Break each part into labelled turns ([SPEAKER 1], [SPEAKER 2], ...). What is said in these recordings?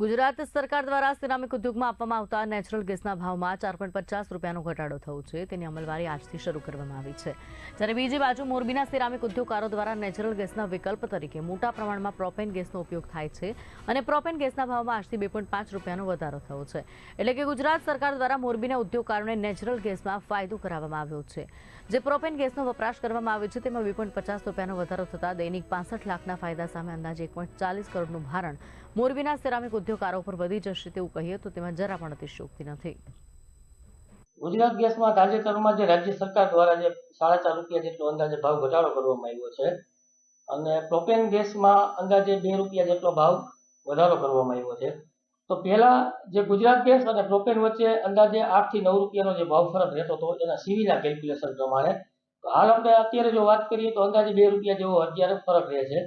[SPEAKER 1] ગુજરાત સરકાર દ્વારા સિરામિક ઉદ્યોગમાં આપવામાં આવતા નેચરલ ગેસના ભાવમાં ચાર પોઈન્ટ પચાસ રૂપિયાનો ઘટાડો થયો છે. તેની અમલવારી આજથી શરૂ કરવામાં આવી છે. જ્યારે બીજી બાજુ મોરબીના સિરામિક ઉદ્યોગકારો દ્વારા નેચરલ ગેસના વિકલ્પ તરીકે મોટા પ્રમાણમાં પ્રોપેન ગેસનો ઉપયોગ થાય છે અને પ્રોપેન ગેસના ભાવમાં આજથી બે પોઈન્ટ પાંચ રૂપિયાનો વધારો થયો છે. એટલે કે ગુજરાત સરકાર દ્વારા મોરબીના ઉદ્યોગકારોને નેચરલ ગેસમાં ફાયદો કરાવવામાં આવ્યો છે. જે પ્રોપેન ગેસનો વપરાશ કરવામાં આવ્યો છે, તેમાં બે પોઈન્ટ પચાસ રૂપિયાનો વધારો થતાં દૈનિક પાસઠ લાખના ફાયદા સામે અંદાજે એક પોઈન્ટ ચાલીસ કરોડનું ભારણ મોરબીના સિરામિક ઉદ્યોગકારો પર વધી જશે તેવું કહીએ તો તેમાં જરા પણ અતિશયોક્તિ નથી.
[SPEAKER 2] ગુજરાત ગેસમાં તાજેતરમાં જે રાજ્ય સરકાર દ્વારા જે સાડા ચાર રૂપિયા જેટલો અંદાજે ભાવ ઘટાડો કરવામાં આવ્યો છે અને પ્રોપેન ગેસમાં અંદાજે બે રૂપિયા જેટલો ભાવ વધારો કરવામાં આવ્યો છે. તો પહેલા જે ગુજરાત ગેસ અને પ્રોપેન વચ્ચે અંદાજે આઠથી નવ રૂપિયાનો જે ભાવ ફરક રહેતો હતો, એના સીવીના કેલ્ક્યુલેશન પ્રમાણે. હાલ આપણે અત્યારે જો વાત કરીએ તો અંદાજે બે રૂપિયા જેવો અત્યારે ફરક રહે છે.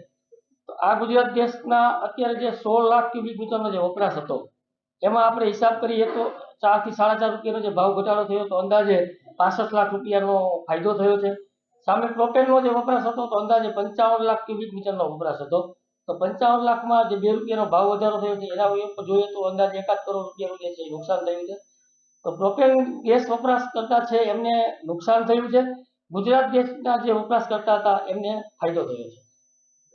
[SPEAKER 2] તો આ ગુજરાત ગેસના અત્યારે જે સોળ લાખ ક્યુબિક મીટરનો જે વપરાશ હતો, એમાં આપણે હિસાબ કરીએ તો ચારથી સાડા ચાર રૂપિયાનો જે ભાવ ઘટાડો થયો તો અંદાજે પાસઠ લાખ રૂપિયાનો ફાયદો થયો છે. સામે પ્રોપેનનો જે વપરાશ હતો તો અંદાજે પંચાવન લાખ ક્યુબિક મીટરનો વપરાશ હતો. તો પંચાવન લાખમાં જે બે રૂપિયાનો ભાવ વધારો થયો છે, એના જોઈએ તો અંદાજે એકાદ કરોડ રૂપિયાનું જે છે નુકસાન થયું છે. તો પ્રોપેન ગેસ વપરાશ કરતા છે એમને નુકસાન થયું છે. ગુજરાત ગેસના જે વપરાશ કરતા હતા એમને ફાયદો થયો છે.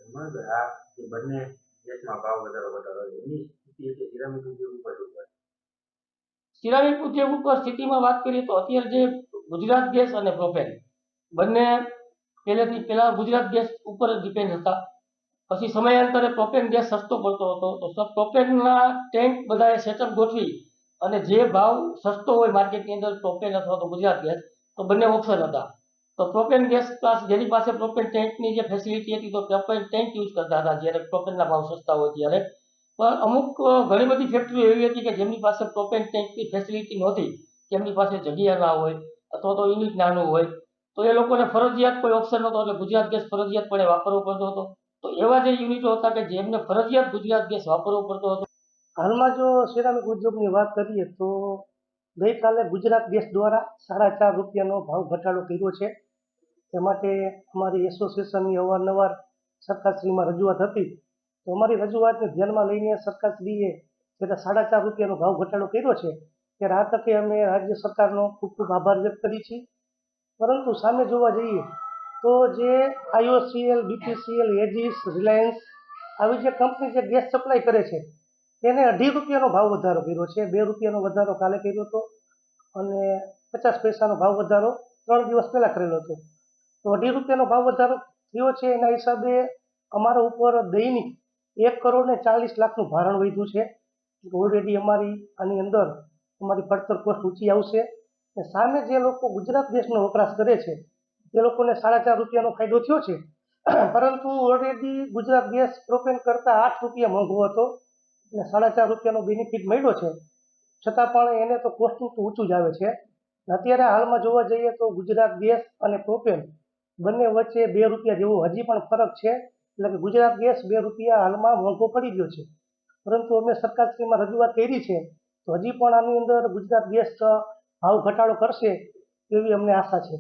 [SPEAKER 3] ધર્મેન્દ્ર, આ જે બંને દેશમાં ભાવ વધારો ઘટાડો છે, એની સ્થિતિ એટલે સિરામિક ઉદ્યોગ ઉપર શું થાય?
[SPEAKER 2] સિરામિક ઉદ્યોગ ઉપર સ્થિતિમાં વાત કરીએ તો અત્યારે જે ગુજરાત ગેસ અને પ્રોપેન બંને પહેલેથી પહેલા ગુજરાત ગેસ ઉપર ડિપેન્ડ હતા પછી સમયાંતરે પ્રોપેન ગેસ સસ્તો પડતો હતો તો પ્રોપેનના ટેન્ક બધાએ સેટઅપ ગોઠવી અને જે ભાવ સસ્તો હોય માર્કેટની અંદર પ્રોપેન અથવા તો ગુજરાત ગેસ તો બંને ઓપ્શન હતા તો પ્રોપેન ગેસ પ્લસ જેની પાસે પ્રોપેન ટેન્કની જે ફેસિલિટી હતી, તો પ્રોપેન ટેન્ક યુઝ કરતા હતા જ્યારે પ્રોપેનના ભાવ સસ્તા હોય ત્યારે. પણ અમુક ઘણી બધી ફેક્ટરીઓ એવી હતી કે જેમની પાસે પ્રોપેન ટેન્કની ફેસિલિટી નહોતી, તેમની પાસે જગ્યા ના હોય, અથવા તો યુનિટ નાનું હોય. તો એ લોકોને ફરજિયાત કોઈ ઓપ્શન નહોતો, એટલે ગુજરાત ગેસ ફરજિયાતપણે વાપરવો પડતો હતો. તો એવા જે યુનિટો હતા કે જેમને ફરજિયાત ગુજરાત ગેસ વાપરવો પડતો હતો.
[SPEAKER 4] હાલમાં જો સિરામિક ઉદ્યોગની વાત કરીએ તો ગઈકાલે ગુજરાત ગેસ દ્વારા સાડા ચાર રૂપિયાનો ભાવ ઘટાડો કર્યો છે. તે માટે અમારી એસોસિએશનની અવારનવાર સરકારશ્રીમાં રજૂઆત હતી. તો અમારી રજૂઆતને ધ્યાનમાં લઈને સરકારશ્રીએ જ્યારે સાડા ચાર રૂપિયાનો ભાવ ઘટાડો કર્યો છે. ત્યારે આ તકે અમે રાજ્ય સરકારનો ખૂબ ખૂબ આભાર વ્યક્ત કરી છીએ. પરંતુ સામે જોવા જઈએ તો જે આઈઓસીએલ બીપીસીએલ એજીસ રિલાયન્સ આવી જે કંપની જે ગેસ સપ્લાય કરે છે તેને અઢી રૂપિયાનો ભાવ વધારો કર્યો છે. બે રૂપિયાનો વધારો કાલે કર્યો હતો અને પચાસ પૈસાનો ભાવ વધારો ત્રણ દિવસ પહેલાં કરેલો હતો. તો અઢી રૂપિયાનો ભાવ વધારો થયો છે એના હિસાબે અમારા ઉપર દૈનિક એક કરોડ ને ચાલીસ લાખનું ભારણ વધ્યું છે. ઓલરેડી અમારી, આની અંદર અમારી પડતર કોસ્ટ ઊંચી આવશે. ને સામે જે લોકો ગુજરાત દેશનો વપરાશ કરે છે તે લોકોને સાડા ચાર રૂપિયાનો ફાયદો થયો છે. પરંતુ ઓલરેડી ગુજરાત ગેસ પ્રોપેન કરતાં આઠ રૂપિયા મોંઘો હતો અને સાડા ચાર રૂપિયાનો બેનિફિટ મળ્યો છે. છતાં પણ એને તો કોસ્ટિંગ તો ઊંચું જ આવે છે. અત્યારે હાલમાં જોવા જઈએ તો ગુજરાત ગેસ અને પ્રોપેન બંને વચ્ચે બે રૂપિયા જેવો હજી પણ ફરક છે. એટલે કે ગુજરાત ગેસ બે રૂપિયા હાલમાં મોંઘો પડી ગયો છે. પરંતુ અમે સરકારશ્રીમાં રજૂઆત કરી છે તો હજી પણ આની અંદર ગુજરાત ગેસ ભાવ ઘટાડો કરશે એવી અમને આશા છે.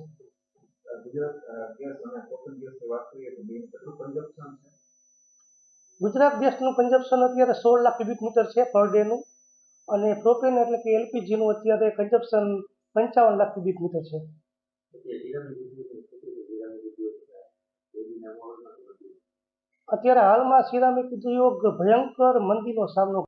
[SPEAKER 3] ગુજરાત ગેસની
[SPEAKER 4] કન્ઝપ્શન અત્યારે સોળ લાખ ક્યુબિક મીટર છે પર ડેનું અને પ્રોપેન એટલે કે એલપીજીનું અત્યારે કન્ઝપ્શન પંચાવન લાખ ક્યુબિક મીટર છે, અત્યારે હાલમાં સિરામિક ઉદ્યોગ ભયંકર મંદીનો સામનો